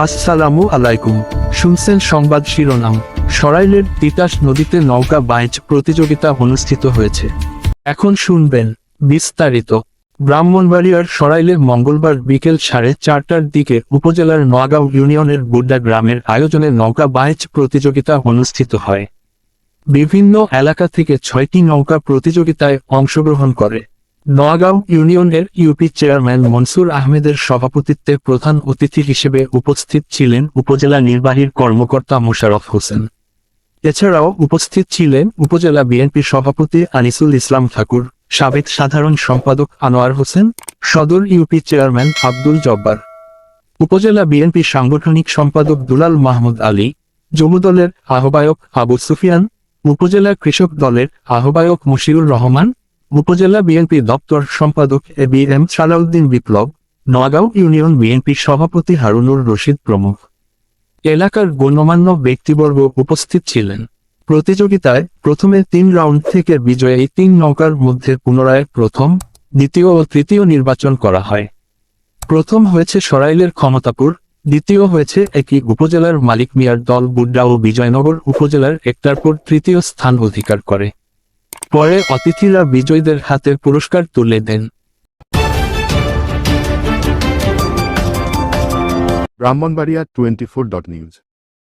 আসসালামু আলাইকুম। শুনছেন সংবাদ শিরোনাম। সরাইলের তিতাস নদীতে নৌকা বাইচ প্রতিযোগিতা অনুষ্ঠিত হয়েছে। এখন শুনবেন বিস্তারিত। ব্রাহ্মণবাড়িয়ার সরাইলে মঙ্গলবার বিকেল সাড়ে চারটার দিকে উপজেলার নোয়াগাঁও ইউনিয়নের বুড্ডা গ্রামের আয়োজনে নৌকা বাইচ প্রতিযোগিতা অনুষ্ঠিত হয়। বিভিন্ন এলাকা থেকে ছয়টি নৌকা প্রতিযোগিতায় অংশগ্রহণ করে। নোয়াগাঁও ইউনিয়নের ইউপি চেয়ারম্যান মনসুর আহমেদের সভাপতিত্বে প্রধান অতিথি হিসেবে উপস্থিত ছিলেন উপজেলা নির্বাহীর কর্মকর্তা মোশারফ হোসেন। এছাড়াও উপস্থিত ছিলেন উপজেলা বিএনপি সভাপতি আনিসুল ইসলাম ঠাকুর, সাবেক সাধারণ সম্পাদক আনোয়ার হোসেন, সদর ইউপি চেয়ারম্যান আব্দুল জব্বার। উপজেলা বিএনপি সাংগঠনিক সম্পাদক দুলাল মাহমুদ আলী যুবদলের আহ্বায়ক আবু সুফিয়ান, উপজেলা কৃষক দলের আহ্বায়ক মুশিউর রহমান উপজেলা বিএনপি দপ্তর সম্পাদক A B M Salauddin Biplob Noagaon union BNP সভাপতি হারুনুর রশিদ প্রমুখ। এলাকার গণ্যমান্য ব্যক্তিবর্গ উপস্থিত ছিলেন। প্রতিযোগিতায় প্রথমে তিন রাউন্ড থেকে বিজয়ী তিন নৌকার মধ্যে পুনরায় প্রথম, দ্বিতীয় ও তৃতীয় নির্বাচন করা হয়। প্রথম হয়েছে সরাইলের ক্ষমতাপুর, দ্বিতীয় হয়েছে একই উপজেলার মালিক মিয়ার দল বুড্ডা ও বিজয়নগর উপজেলার একটারপুর তৃতীয় স্থান অধিকার করে। পরে অতিথিরা বিজয়ীদের হাতে পুরস্কার তুলে দেন। Brahmanbaria twenty four dot news.